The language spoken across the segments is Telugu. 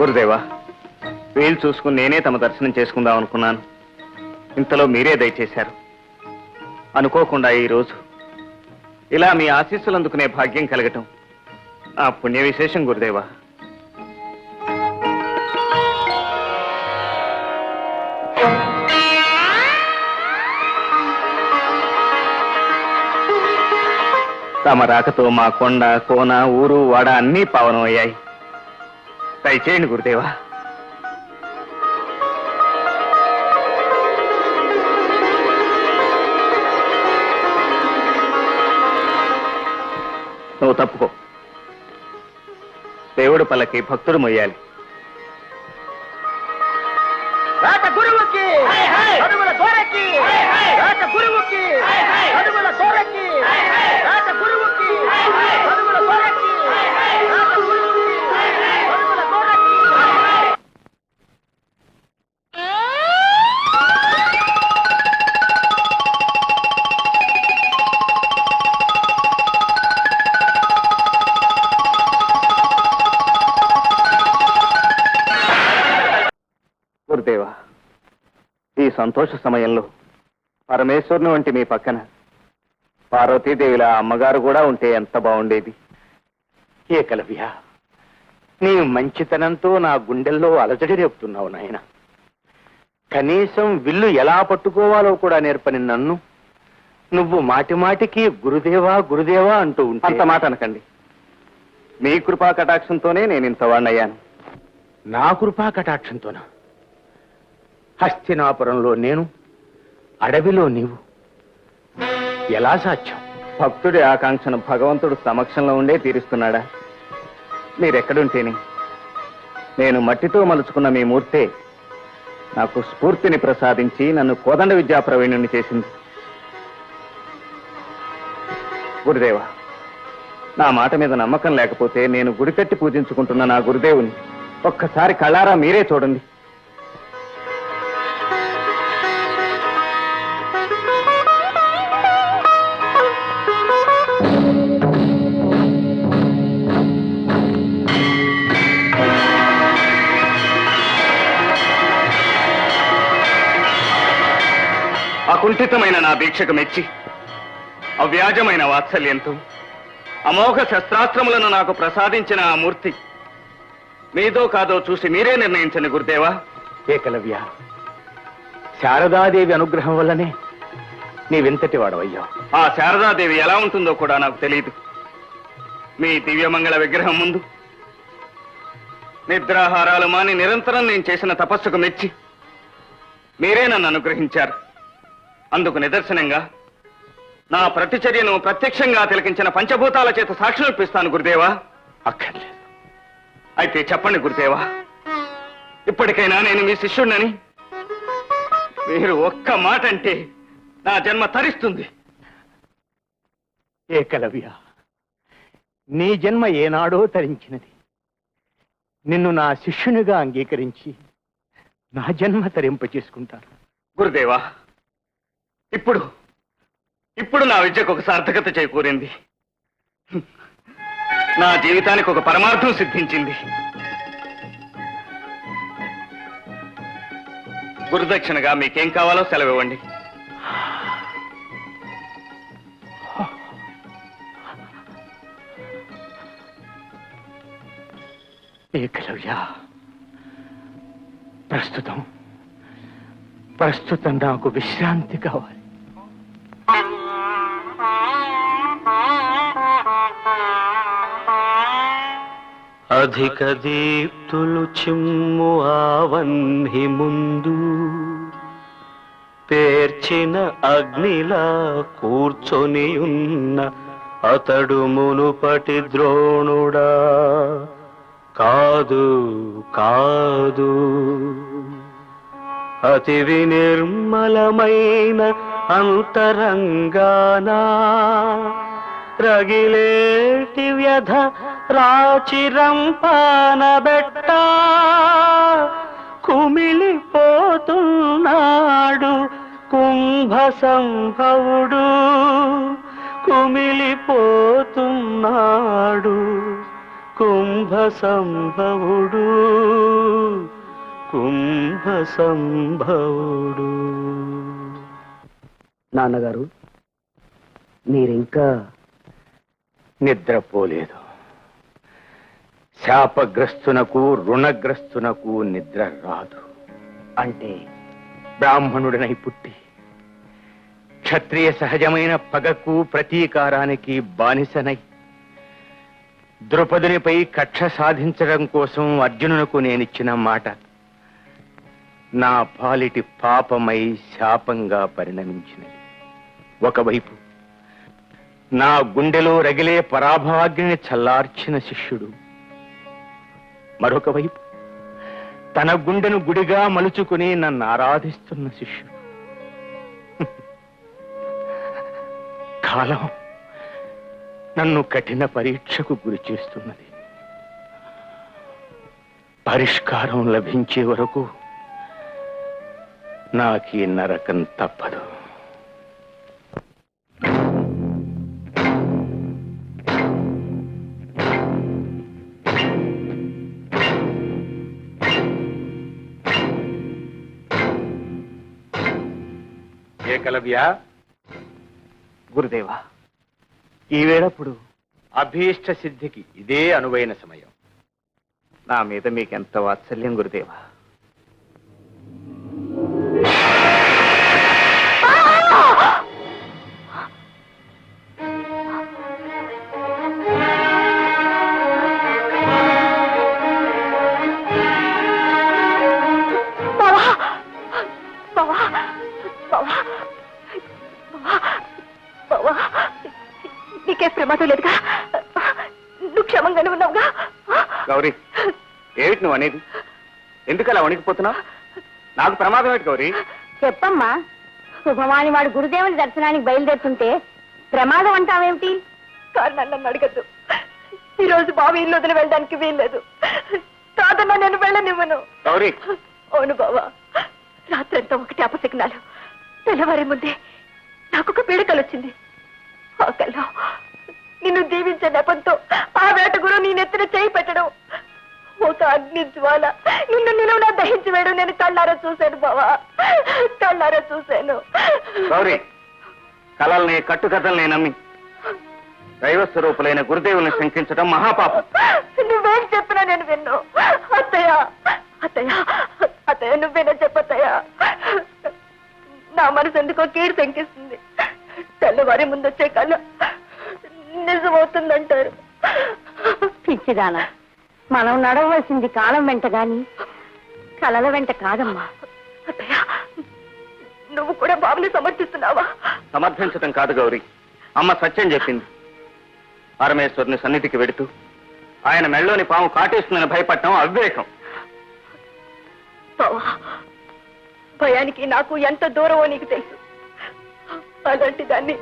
గురుదేవా వీలు చూసుకుని నేనే తమ దర్శనం చేసుకుందాం అనుకున్నాను. ఇంతలో మీరే దయచేశారు. అనుకోకుండా ఈ రోజు ఇలా మీ ఆశీస్సులు అందుకునే భాగ్యం కలగటం ఆ పుణ్య విశేషం గురుదేవా. తమ రాకతో మా కొండ కోన ఊరు వాడ అన్నీ పావనం అయ్యాయి దయచేయండి గురుదేవా. నువ్వు తప్పుకో. దేవుడు పల్లకి భక్తుడు మొయ్యాలి. రాత గురువుకి చదువుల దొరకి రాత గురువుకి దొరకి రాత సంతోష సమయంలో పరమేశ్వరుని వంటి మీ పక్కన పార్వతీదేవిల అమ్మగారు కూడా ఉంటే ఎంత బాగుండేది. ఏకలవ్య నీ మంచితనంతో నా గుండెల్లో అలజడి రేపుతున్నావు నాయన. కనీసం విల్లు ఎలా పట్టుకోవాలో కూడా నేర్పని నన్ను నువ్వు మాటి మాటికి గురుదేవా గురుదేవా అంటూ అంత ఉంటే మాట అనకండి. మీ కృపా కటాక్షంతోనే నేను ఇంత వాడినయ్యాను నా కృపా కటాక్షంతోన హస్తినాపురంలో నేను అడవిలో నీవు. ఎలా సాధ్యం? భక్తుడి ఆకాంక్షను భగవంతుడు సమక్షంలో ఉండే తీరుస్తున్నాడా? మీరెక్కడుంటేని. నేను మట్టితో మలుచుకున్న మీ మూర్తే నాకు స్ఫూర్తిని ప్రసాదించి నన్ను కోదండ విద్యా ప్రవీణుని చేసింది. గురుదేవా నా మాట మీద నమ్మకం లేకపోతే నేను గుడి కట్టి పూజించుకుంటున్న నా గురుదేవుని ఒక్కసారి కళ్ళారా మీరే చూడండి. అకుంఠితమైన నా దీక్షకు మెచ్చి అవ్యాజమైన వాత్సల్యంతో అమోఘ శస్త్రాస్త్రములను నాకు ప్రసాదించిన ఆ మూర్తి మీదో కాదో చూసి మీరే నిర్ణయించండి గురుదేవా. ఏకలవ్య శారదాదేవి అనుగ్రహం వల్లనే నీవెంతటి వాడవయ్యావు. ఆ శారదాదేవి ఎలా ఉంటుందో కూడా నాకు తెలియదు మీ దివ్యమంగళ విగ్రహం ముందు నిద్రాహారాలు మాని నిరంతరం నేను చేసిన తపస్సుకు మెచ్చి మీరే నన్ను అనుగ్రహించారు. అందుకు నిదర్శనంగా నా ప్రతిచర్యను ప్రత్యక్షంగా తిలకించిన పంచభూతాల చేత సాక్షులు ఇప్పిస్తాను గురుదేవా. అక్కర్లేదు. అయితే చెప్పండి గురుదేవా. ఇప్పటికైనా నేను మీ శిష్యుడినని మీరు ఒక్క మాట అంటే నా జన్మ తరిస్తుంది. ఏకలవ్య నీ జన్మ ఏనాడో తరించినది. నిన్ను నా శిష్యునిగా అంగీకరించి నా జన్మ తరింప చేసుకుంటాను గురుదేవా. ఇప్పుడు ఇప్పుడు నా విద్యకు ఒక సార్థకత చేకూరింది. నా జీవితానికి ఒక పరమార్థం సిద్ధించింది. గురుదక్షిణగా మీకేం కావాలో సెలవివ్వండి. ఏకలవ్య ప్రస్తుతం ప్రస్తుతం నాకు విశ్రాంతి కావాలి. అధిక దీప్తులు చిమ్ము ఆవన్హి ముందు. పేర్చిన అగ్నిలా కూర్చొని ఉన్న అతడు మునుపటి ద్రోణుడా. కాదు కాదు. అతి వినిర్మలమైన అంతరంగానా రగిలేటి వ్యధ రాచిరంపాన బెట్ట కుమిలిపోతున్నాడు కుంభ సంభవుడు కుమిలిపోతున్నాడు కుంభ సంభవుడు కుంభ సంభవుడు నాన్నగారు మీరింకా నిద్రపోలేదు. శాపగ్రస్తునకు రుణగ్రస్తునకు నిద్ర రాదు. అంటే? బ్రాహ్మణుడినై పుట్టి క్షత్రియ సహజమైన పగకు ప్రతీకారానికి బానిసనై ద్రౌపదునిపై కక్ష సాధించడం కోసం అర్జునునకు నేనిచ్చిన మాట నా పాలిటి పాపమై శాపంగా పరిణమించినది. ఒకవైపు. నా గుండెలో రగిలే పరాభాగ్ని చల్లార్చిన శిష్యుడు. మరొక వైపు తన గుండెను గుడిగా మలుచుకుని నన్ను ఆరాధిస్తున్న శిష్యుడు. కాలం నన్ను కఠిన పరీక్షకు గురి చేస్తున్నది. పరిష్కారం లభించే వరకు నాకీ నరకం తప్పదు. ఏకలవ్య గురుదేవా ఈ వేళప్పుడు అభీష్ట సిద్ధికి ఇదే అనువైన సమయం. నా మీద మీకెంత వాత్సల్యం గురుదేవా? ఎందుకు అలా వణికిపోతున్నావు? నాకు ప్రమాదం ఏంటి గౌరీ? చెప్పమ్మా. శుభమాని వాడు గురుదేవుని దర్శనానికి బయలుదేరుతుంటే ప్రమాదం అంటావేమిటి? కారణం నన్ను అడగద్దు. ఈ రోజు బావ ఇల్లు వదిలి వెళ్ళడానికి వీల్లేదు. కాదన్నా నేను వెళ్ళనివ్వను. గౌరీ. అవును బావా. రాత్రంతా ఒకటి అపశకునాలు. తెల్లవారి ముందే నాకు ఒక పీడకలు వచ్చింది. ఆ కల్లో నిన్ను దీవించే నెపంతో ఆ వేట గురు నీ నెత్తిన చేయి పెట్టడం. ఒక అగ్ని జ్వాల నిన్ను నిలువునా దహించి వేయడం నేను కళ్ళారా చూశాను బావా. కళ్ళారా చూశాను. గౌరీ కళల్ని కట్టుకథల్ని నమ్మి దైవ స్వరూపులైన గురుదేవుల్ని శంకించడం మహాపాపం. నువ్వేం చెప్పినా నేను విన్ను. అత్తయ్య అత్తయ్య అత్తయ్య నువ్వేనా చెప్పత్తయ్య. నా మనసు ఎందుకో కీడు శంకిస్తుంది. తెల్లవారి ముందు వచ్చే కళ నిజమవుతుందంటారు. పిచ్చిదానా. మనం నడవలసింది కాలం వెంట గాని కలల వెంట కాదమ్మా. నువ్వు కూడా బాబుని సమర్థిస్తున్నావా? సమర్థించడం కాదు గౌరీ. అమ్మ సత్యం చెప్పింది. పరమేశ్వరుని సన్నిధికి వెడుతూ ఆయన మెళ్ళోని పాము కాటేస్తుందని భయపడటం అవివేకం. భయానికి నాకు ఎంత దూరమో నీకు తెలుసు. అలాంటి దాన్ని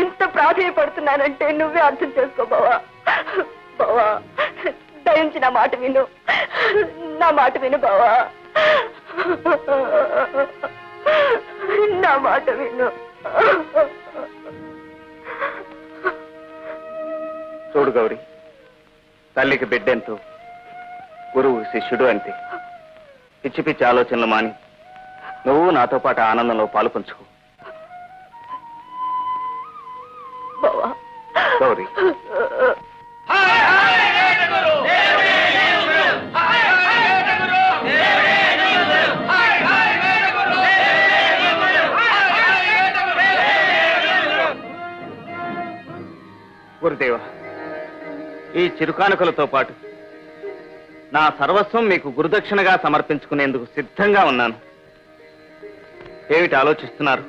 ఇంత ప్రాధాన్యపడుతున్నానంటే నువ్వే అర్థం చేసుకో బావా. బావా దయించి నా మాట విను. నా మాట విను బావా. నా మాట విను. చూడు గౌరీ తల్లికి బిడ్డెంతో గురువు శిష్యుడు అంతే పిచ్చి పిచ్చి ఆలోచనలు మాని నువ్వు నాతో పాటు ఆనందంలో పాలు పంచుకో. గౌరీ. గురుదేవ ఈ చిరుకానుకలతో పాటు నా సర్వస్వం మీకు గురుదక్షిణగా సమర్పించుకునేందుకు సిద్ధంగా ఉన్నాను. ఏమిటి ఆలోచిస్తున్నారు?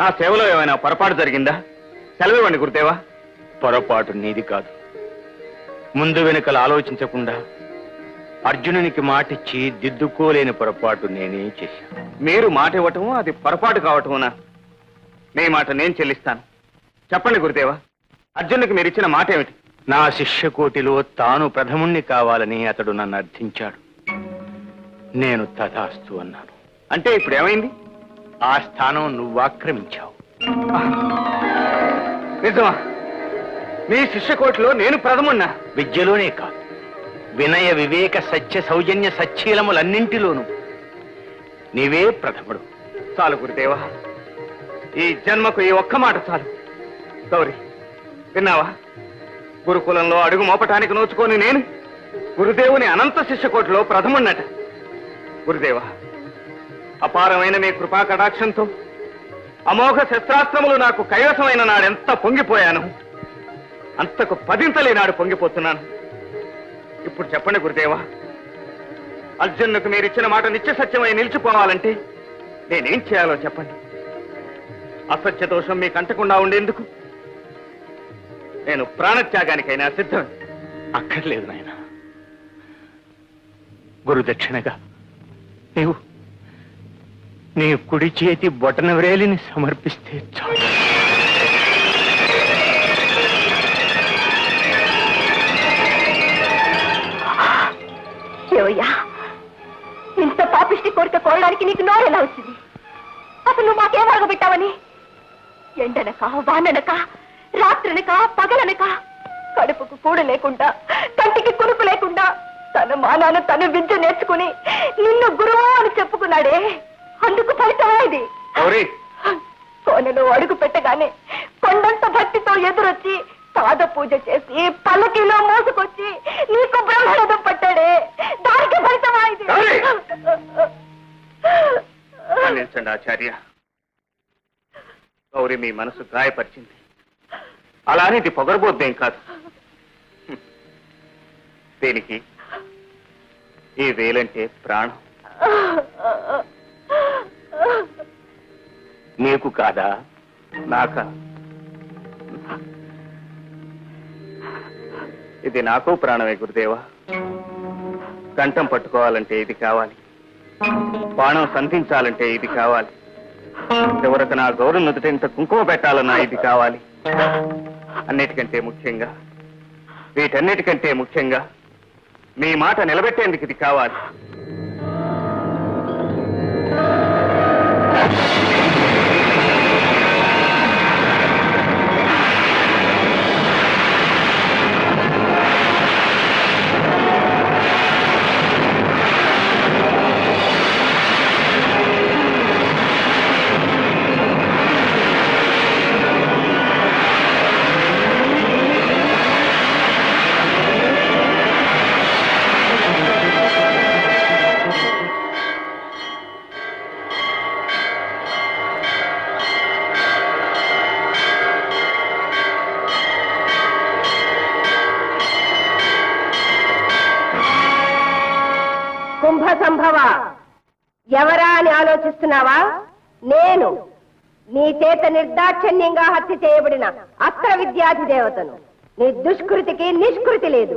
నా సేవలో ఏమైనా పొరపాటు జరిగిందా? సెలవివ్వండి గురుదేవా. పొరపాటు నీది కాదు. ముందు వెనుకలు ఆలోచించకుండా అర్జునునికి మాటిచ్చి దిద్దుకోలేని పొరపాటు నేనే చేశాను. మీరు మాట ఇవ్వటము అది పొరపాటు కావటమునా? మీ మాట నేను చెల్లిస్తాను. చెప్పండి గురుదేవా. అర్జునుడికి మీరు ఇచ్చిన మాట ఏమిటి? నా శిష్యకోటిలో తాను ప్రథముణ్ణి కావాలని అతడు నన్ను అర్థించాడు. నేను తథాస్తు అన్నాను. అంటే ఇప్పుడు ఏమైంది ఆ స్థానం నువ్వు ఆక్రమించావు. నిజమా? మీ శిష్యకోటిలో నేను ప్రథమున్నా? విద్యలోనే కాదు. వినయ వివేక సత్య సౌజన్య సచ్చీలములన్నింటిలోనూ నీవే ప్రథముడు. చాలు గురుదేవా. ఈ జన్మకు ఈ ఒక్క మాట చాలు. గౌరీ విన్నావా గురుకులంలో అడుగు మోపటానికి నోచుకొని నేను గురుదేవుని అనంత శిష్యకోటిలో ప్రథమున్నట. గురుదేవ అపారమైన మీ కృపా కటాక్షంతో అమోఘ శస్త్రాస్త్రములు నాకు కైవసమైన నాడెంత పొంగిపోయాను. అంతకు పదింతలే నాడు పొంగిపోతున్నాను. ఇప్పుడు చెప్పండి గురుదేవా అర్జునుకు మీరిచ్చిన మాట నిత్య సత్యమై నిలిచిపోవాలంటే నేనేం చేయాలో చెప్పండి. అసత్య దోషం మీకు అంటకుండా ఉండేందుకు నేను ప్రాణత్యాగానికైనా సిద్ధం. అక్కర్లేదు నాయన. గురుదక్షిణగా నీవు నీ కుడి చేతి బొటన వ్రేలిని సమర్పిస్తే చాలు. ఏవయ్యా ఇంత పాపిష్టి కోరిక కోరడానికి నీకు నోరెలా వచ్చింది? అసలు నువ్వు మాకేం అడగబెట్టావని ఎండనక వాననక రాత్రనక పగలనక. కడుపుకు కూడు లేకుండా కంటికి కురుపు లేకుండా తన మానాను తను విద్య నేర్చుకుని నిన్ను గురువు అని చెప్పుకున్నాడే. అందుకు ఫలితమా ఇది? కోనలో అడుగు పెట్టగానే కొండంత భక్తితో ఎదురొచ్చి పాద పూజ చేసి పల్లకిలో మోసుకొచ్చి నీకు బ్రహ్మరథం పట్టాడే. దానికి ఫలితమా ఇది? ఆచార్య. గౌరీ మీ మనసు గాయపరిచింది. అలానే ఇది పొగరబోద్దేం కాదు. దీనికి ఈ వేలంటే ప్రాణం. నీకు కాదా? నాక? ఇది నాకు ప్రాణమే గురుదేవా. కంఠం పట్టుకోవాలంటే ఇది కావాలి. బాణం సంధించాలంటే ఇది కావాలి. చివరకు నా గౌరవ నుదుటింత కుంకుమ పెట్టాలన్నా ఇది కావాలి. అన్నిటికంటే ముఖ్యంగా వీటన్నిటికంటే ముఖ్యంగా మీ మాట నిలబెట్టేందుకు ఇది కావాలి. చేత హత్య చేయబడిన అస్త్ర విద్యాధి దేవతను నీ దుష్కృతికి నిష్కృతి లేదు.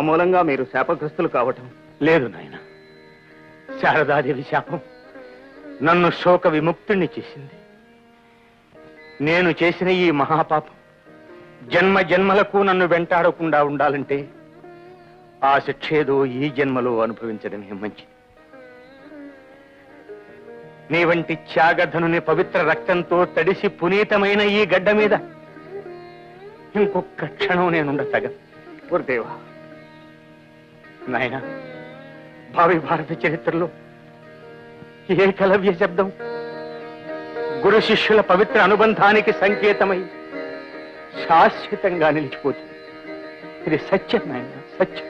మూలంగా మీరు శాపగ్రస్తులు కావటం. లేదు నాయన. శారదాదేవి శాపం నన్ను శోక విముక్తుణ్ణి చేసింది. నేను చేసిన ఈ మహాపాపం జన్మ జన్మలకు నన్ను వెంటాడకుండా ఉండాలంటే ఆ శిక్షేదో ఈ జన్మలో అనుభవించడమే మంచిది. నీ వంటి త్యాగధనుని పవిత్ర రక్తంతో తడిసి పునీతమైన ఈ గడ్డ మీద ఇంకొక క్షణం నేనుండతగ గురుదేవా నాయన భావి భారత చరిత్రలో ఏకలవ్య శబ్దం గురు శిష్యుల పవిత్ర అనుబంధానికి సంకేతమై శాశ్వతంగా నిలిచిపోతుంది? ఇది సత్యం నాయన సత్యం.